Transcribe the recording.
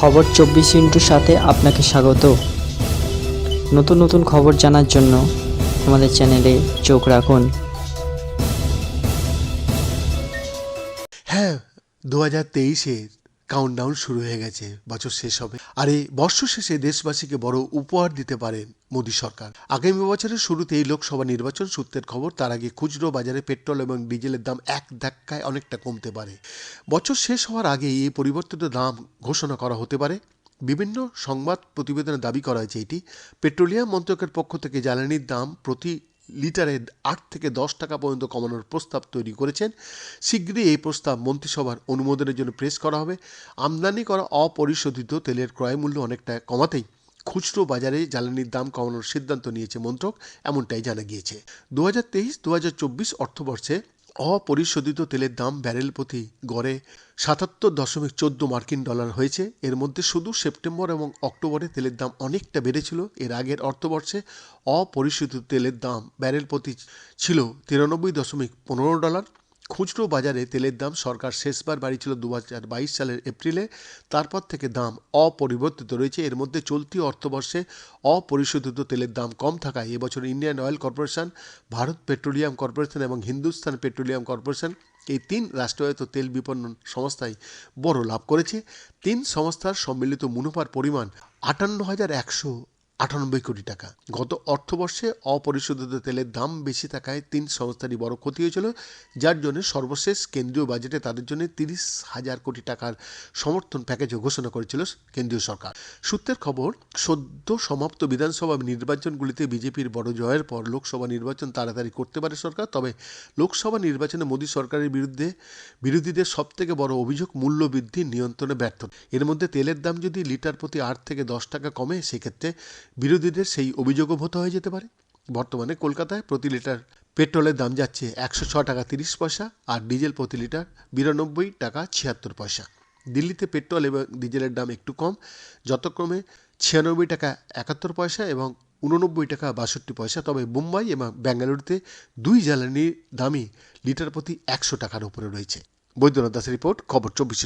খবর চব্বিশ ইন্টুর সাথে আপনাকে স্বাগত। নতুন নতুন খবর জানার জন্য আমাদের চ্যানেলে চোখ রাখুন। হ্যাঁ দু হাজার তেইশের কাউন্টডাউন শুরু হয়ে গেছে, বছর শেষ হবে। আর এই বর্ষ শেষে দেশবাসীকে বড় উপহার দিতে পারেন মোদী সরকার। আগামী বছরের শুরুতেই লোকসভা নির্বাচন সূত্রের খবর, তার আগে খুচরো বাজারে পেট্রোল এবং ডিজেলের দাম এক ধাক্কায় অনেকটা কমতে পারে। বছর শেষ হওয়ার আগে এই পরিবর্তিত দাম ঘোষণা করা হতে পারে। বিভিন্ন সংবাদ প্রতিবেদনে দাবি করা হয়েছে এটি। পেট্রোলিয়াম মন্ত্রকের পক্ষ থেকে জ্বালানির দাম প্রতি লিটারে আট থেকে দশ টাকা পর্যন্ত কমানোর প্রস্তাব তৈরি করেছেন। শীঘ্রই এই প্রস্তাব মন্ত্রিসভার অনুমোদনের জন্য প্রেস করা হবে। আমদানি করা অপরিশোধিত তেলের ক্রয়মূল্য অনেকটা কমাতেই খুচরো বাজারে জ্বালানির দাম কমানোর সিদ্ধান্ত নিয়েছে মন্ত্রক, এমনটাই জানা গিয়েছে। দু হাজার তেইশ দু হাজার চব্বিশ অর্থবর্ষে অপরিশোধিত তেলের দাম ব্যারেল প্রতি গড়ে সাতাত্তর দশমিক চোদ্দ মার্কিন ডলার হয়েছে। এর মধ্যে শুধু সেপ্টেম্বর এবং অক্টোবরে তেলের দাম অনেকটা বেড়েছিল। এর আগের অর্থবর্ষে অপরিশোধিত তেলের দাম ব্যারেল প্রতি ছিল তিরানব্বই দশমিক পনেরো ডলার। খুচরো বাজারে তেলের দাম সরকার শেষবার বাড়িয়েছিল দু হাজার বাইশ সালের এপ্রিলে। তারপর থেকে দাম অপরিবর্তিত রয়েছে। এর মধ্যে চলতি অর্থবর্ষে অপরিশোধিত তেলের দাম কম থাকায় এবছর Indian oil corporation, Bharat petroleum corporation এবং হিন্দুস্তান পেট্রোলিয়াম কর্পোরেশন এই তিন রাষ্ট্রায়ত্ত তেল বিপণন সংস্থাই বড় লাভ করেছে। তিন সংস্থার সম্মিলিত মুনাফার পরিমাণ আটান্ন হাজার একশো আটানব্বই কোটি টাকা। গত অর্থবর্ষে অপরিশোধিত তেলের দাম বেশি থাকায় তিন সংস্থারই বড় ক্ষতি হয়েছিল, যার জন্য সর্বশেষ কেন্দ্রীয় বাজেটে তাদের জন্য তিরিশ হাজার কোটি টাকার সমর্থন প্যাকেজও ঘোষণা করেছিল কেন্দ্রীয় সরকার। সূত্রের খবর, সদ্য সমাপ্ত বিধানসভা নির্বাচনগুলিতে বিজেপির বড় জয়ের পর লোকসভা নির্বাচন তাড়াতাড়ি করতে পারে সরকার, তবে লোকসভা নির্বাচনে মোদী সরকারের বিরুদ্ধে বিরোধীদের সবথেকে বড় অভিযোগ মূল্য বৃদ্ধি নিয়ন্ত্রণে ব্যর্থ। এর মধ্যে তেলের দাম যদি লিটার প্রতি আট থেকে দশ টাকা কমে, সেক্ষেত্রে বিরোধীদের সেই অভিযোগও ভূত হয়ে যেতে পারে। বর্তমানে কলকাতায় প্রতি লিটার পেট্রোলের দাম যাচ্ছে একশো ছ টাকা তিরিশ পয়সা আর ডিজেল প্রতি লিটার বিরানব্বই টাকা ছিয়াত্তর পয়সা। দিল্লিতে পেট্রোল এবং ডিজেলের দাম একটু কম যতক্রমে ছিয়ানব্বই টাকা একাত্তর পয়সা এবং উননব্বই টাকা বাষট্টি পয়সা। তবে মুম্বাই এবং ব্যাঙ্গালুরুতে দুই জ্বালানির দামই লিটার প্রতি একশো টাকার উপরে রয়েছে। বৈদ্যনাথ দাসের রিপোর্ট, খবর চব্বিশ